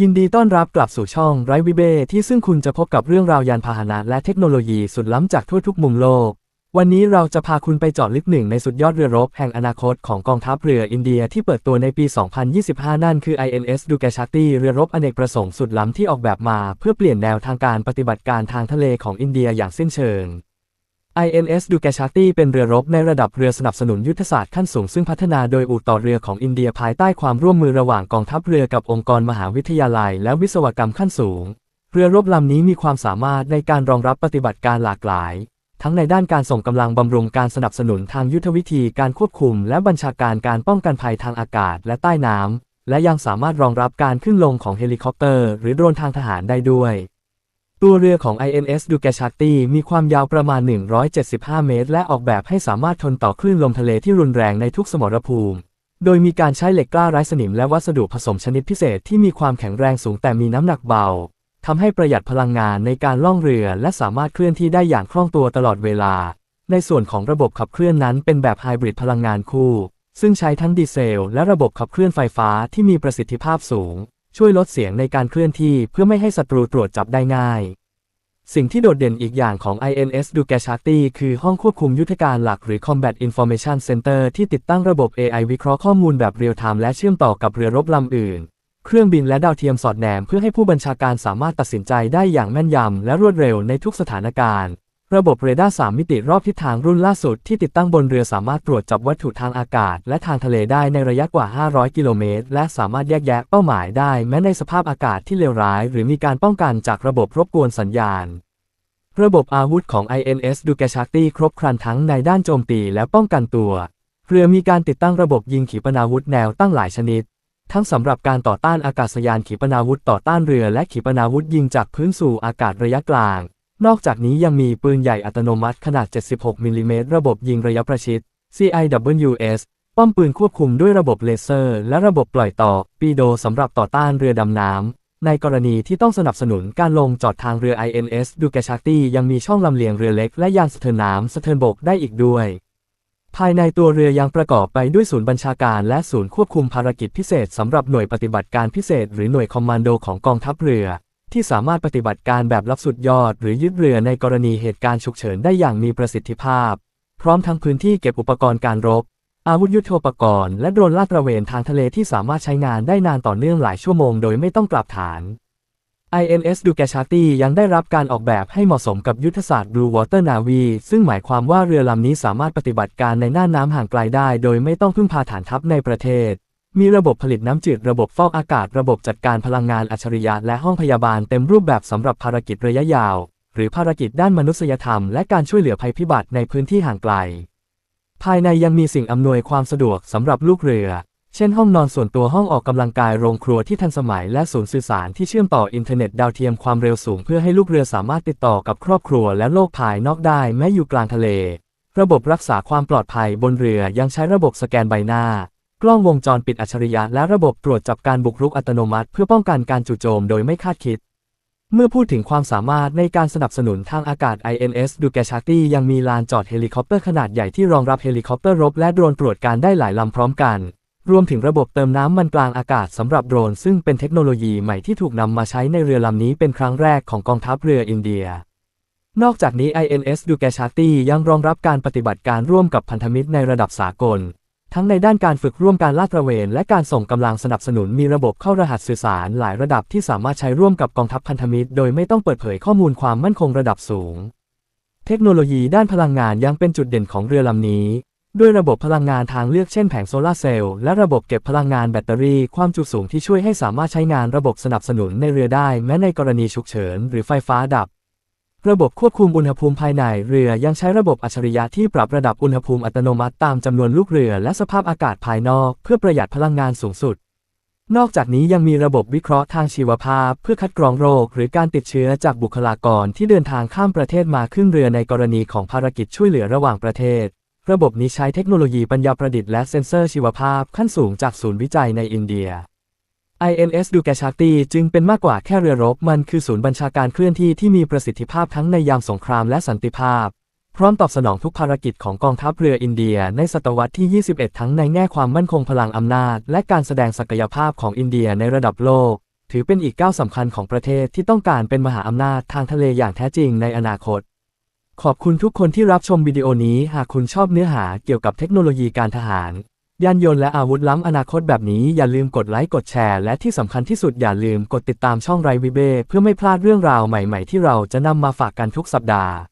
ยินดีต้อนรับกลับสู่ช่องไรวิเบที่ซึ่งคุณจะพบกับเรื่องราว ยานพาหนะและเทคโนโลยีสุดล้ำจากทั่วทุกมุมโลก วันนี้เราจะพาคุณไปเจาะลึกหนึ่งในสุดยอดเรือรบแห่งอนาคตของกองทัพเรืออินเดียที่เปิดตัวในปี 2025 นั่นคือ INS d u g a s h a t i เรือรบอเนกประสงค์สุดล้ำที่ออกแบบมา เพื่อเปลี่ยนแนวทางการปฏิบัติการทางทะเลของอินเดียอย่างสิ้นเชิง INS d u g a s h a t i เป็นเรือรบในระดับเรือสนับสนุนยุทธศาสตร์ขั้นสูงซึ่งพัฒนาโดยอู่ต่อเรือของอินเดียภายใต้ความร่วมมือระหว่างกองทัพเรือกับองค์กรมหาวิทยาลัย และวิศวกรรมขั้นสูง เรือรบลำนี้มีความสามารถในการรองรับปฏิบัติการหลากหลาย ทั้งในด้านการส่งกำลังบำรุงการสนับสนุนทางยุทธวิธีการควบคุม และบัญชาการการป้องกันภัยทางอากาศและใต้น้ำและยังสามารถรองรับการขึ้นลงของเฮลิคอปเตอร์ หรือโดรนทางทหารได้ด้วย ตัวเรือของ INS d u g a s h a t i มีความยาวประมาณ 175 เมตร และออกแบบให้สามารถทนต่อคลื่นลมทะเลที่รุนแรงในทุกสมรภูมิ โดยมีการใช้เหล็กกล้าไร้สนิมและวัสดุผสมชนิดพิเศษที่มีความแข็งแรงสูงแต่มีน้ำหนักเบา ทำให้ประหยัดพลังงานในการล่องเรือ และสามารถเคลื่อนที่ได้อย่างคล่องตัวตลอดเวลา ในส่วนของระบบขับเคลื่อนนั้นเป็นแบบไฮบริดพลังงานคู่ ซึ่งใช้ทั้งดีเซล และระบบขับเคลื่อนไฟฟ้าที่มีประสิทธิภาพสูง ช่วยลดเสียงในการเคลื่อนที่เพื่อไม่ให้ศัตรูตรวจจับได้ง่าย สิ่งที่โดดเด่นอีกอย่างของ INS d u g a s h a t i คือห้องควบคุมยุทธการหลักหรือ Combat Information Center ที่ติดตั้งระบบ AI วิเคราะห์ข้อมูลแบบเรียลไทม์และเชื่อมต่อกับเรือรบลำอื่น เครื่องบินและดาวเทียมสอดแนมเพื่อให้ผู้บัญชาการสามารถตัดสินใจได้อย่างแม่นยำและรวดเร็วในทุกสถานการณ์ ระบบเรดาร์3มิติรอบทิศทางรุ่นล่าสุดที่ติดตั้งบนเรือสามารถตรวจจับวัตถุทางอากาศ และทางทะเลได้ในระยะกว่า 500 กิโลเมตร และสามารถแยกแยะเป้าหมายได้ แม้ในสภาพอากาศที่เลวร้าย หรือมีการป้องกันจากระบบรบกวนสัญญาณ ระบบอาวุธของ INS d u g a s h a t i ครบครันทั้งในด้านโจมตีและป้องกันตัว เรือมีการติดตั้งระบบยิงขีปนาวุธแนวตั้งหลายชนิด ทั้งสำหรับการต่อต้านอากาศยานขีปนาวุธต่อต้านเรือและขีปนาวุธยิงจากพื้นสู่อากาศระยะกลาง นอกจากนี้ยังมีปืนใหญ่อัตโนมัติขนาด 76มิลลิเมตรระบบยิงระยะประชิด CIWS ป้อมปืนควบคุมด้วยระบบเลเซอร์ และระบบปล่อยต่อปีโดสำหรับต่อต้านเรือดำน้ำ ในกรณีที่ต้องสนับสนุนการลงจอดทางเรือ INS d u g a s h a t i ยังมีช่องลำเลียงเรือเล็กและยานสะเทินน้ำสะเทินบกได้อีกด้วย ภายในตัวเรือยังประกอบไปด้วยศูนย์บัญชาการและศูนย์ควบคุมภารกิจพิเศษสำหรับหน่วยปฏิบัติการพิเศษ หรือหน่วยคอมมานโดของกองทัพเรือ ที่สามารถปฏิบัติการแบบลับสุดยอด หรือยึดเรือในกรณีเหตุการณ์ฉุกเฉินได้อย่างมีประสิทธิภาพ พร้อมทั้งพื้นที่เก็บอุปกรณ์การรบ อาวุธยุทโธปกรณ์และโดรนลาดตระเวนทางทะเลที่สามารถใช้งานได้นานต่อเนื่องหลายชั่วโมงโดยไม่ต้องกลับฐาน INS d u g a s h a t i ยังได้รับการออกแบบให้เหมาะสมกับยุทธศาสตร์ Blue Water Navy ซึ่งหมายความว่าเรือลำนี้สามารถปฏิบัติการในน่านน้ำห่างไกลได้ โดยไม่ต้องพึ่งพาฐานทัพในประเทศ มีระบบผลิตน้ำจืดระบบฟอกอากาศระบบจัดการพลังงานอัจฉริยะและห้องพยาบาลเต็มรูปแบบสำหรับภารกิจระยะยาว หรือภารกิจด้านมนุษยธรรมและการช่วยเหลือภัยพิบัติในพื้นที่ห่างไกล ภายในยังมีสิ่งอำนวยความสะดวกสำหรับลูกเรือ เช่นห้องนอนส่วนตัวห้องออกกำลังกายโรงครัวที่ทันสมัยและศูนย์สื่อสารที่เชื่อมต่ออินเทอร์เน็ตดาวเทียมความเร็วสูงเพื่อให้ลูกเรือสามารถติดต่อกับครอบครัวและโลกภายนอกได้แม้อยู่กลางทะเล ระบบรักษาความปลอดภัยบนเรือยังใช้ระบบสแกนใบหน้า กล้องวงจรปิดอัจฉริยะและระบบตรวจจับการบุกรุกอัตโนมัติ เพื่อป้องกันการจู่โจมโดยไม่คาดคิด เมื่อพูดถึงความสามารถในการสนับสนุนทางอากาศ INS d u g a s h a t i ยังมีลานจอดเฮลิคอปเตอร์ขนาดใหญ่ที่รองรับเฮลิคอปเตอร์รบและโดรนตรวจการได้หลายลำพร้อมกัน รวมถึงระบบเติมน้ำมันกลางอากาศสำหรับโดรน ซึ่งเป็นเทคโนโลยีใหม่ที่ถูกนำมาใช้ในเรือลำนี้เป็นครั้งแรกของกองทัพเรืออินเดียนอกจากนี้ INS d u g a s h a t i ยังรองรับการปฏิบัติการร่วมกับพันธมิตรในระดับสากล ทั้งในด้านการฝึกร่วมการลาดตระเวน และการส่งกำลังสนับสนุนมีระบบเข้ารหัสสื่อสารหลายระดับที่สามารถใช้ร่วมกับกองทัพพันธมิตร โดยไม่ต้องเปิดเผยข้อมูลความมั่นคงระดับสูง เทคโนโลยีด้านพลังงานยังเป็นจุดเด่นของเรือลำนี้ ด้วยระบบพลังงานทางเลือกเช่นแผงโซลาร์เซลล์และระบบเก็บพลังงานแบตเตอรี่ความจุสูงที่ช่วยให้สามารถใช้งานระบบสนับสนุนในเรือได้แม้ในกรณีฉุกเฉินหรือไฟฟ้าดับ ระบบควบคุมอุณหภูมิภายในเรือยังใช้ระบบอัจฉริยะที่ปรับระดับอุณหภูมิอัตโนมัติตามจำนวนลูกเรือและสภาพอากาศภายนอก เพื่อประหยัดพลังงานสูงสุด นอกจากนี้ยังมีระบบวิเคราะห์ทางชีวภาพ เพื่อคัดกรองโรค หรือการติดเชื้อจากบุคลากรที่เดินทางข้ามประเทศมาขึ้นเรือในกรณีของภารกิจช่วยเหลือระหว่างประเทศ ระบบนี้ใช้เทคโนโลยีปัญญาประดิษฐ์และเซ็นเซอร์ชีวภาพขั้นสูงจากศูนย์วิจัยในอินเดีย INS d u g a s h a t i จึงเป็นมากกว่าแค่เรือรบ มันคือศูนย์บัญชาการเคลื่อนที่ที่มีประสิทธิภาพทั้งในยามสงครามและสันติภาพ พร้อมตอบสนองทุกภารกิจของกองทัพเรืออินเดียในศตวรรษที่ 21 ทั้งในแง่ความมั่นคงพลังอำนาจ และการแสดงศักยภาพของอินเดียในระดับโลก ถือเป็นอีกก้าวสำคัญของประเทศที่ต้องการเป็นมหาอำนาจทางทะเลอย่างแท้จริงในอนาคต ขอบคุณทุกคนที่รับชมวิดีโอนี้ หากคุณชอบเนื้อหาเกี่ยวกับเทคโนโลยีการทหาร ยานยนต์และอาวุธล้ำอนาคตแบบนี้อย่าลืมกดไลค์กดแชร์ และที่สำคัญที่สุดอย่าลืมกดติดตามช่องไรวิเบ้เพื่อไม่พลาดเรื่องราวใหม่ๆ ที่เราจะนำมาฝากกันทุกสัปดาห์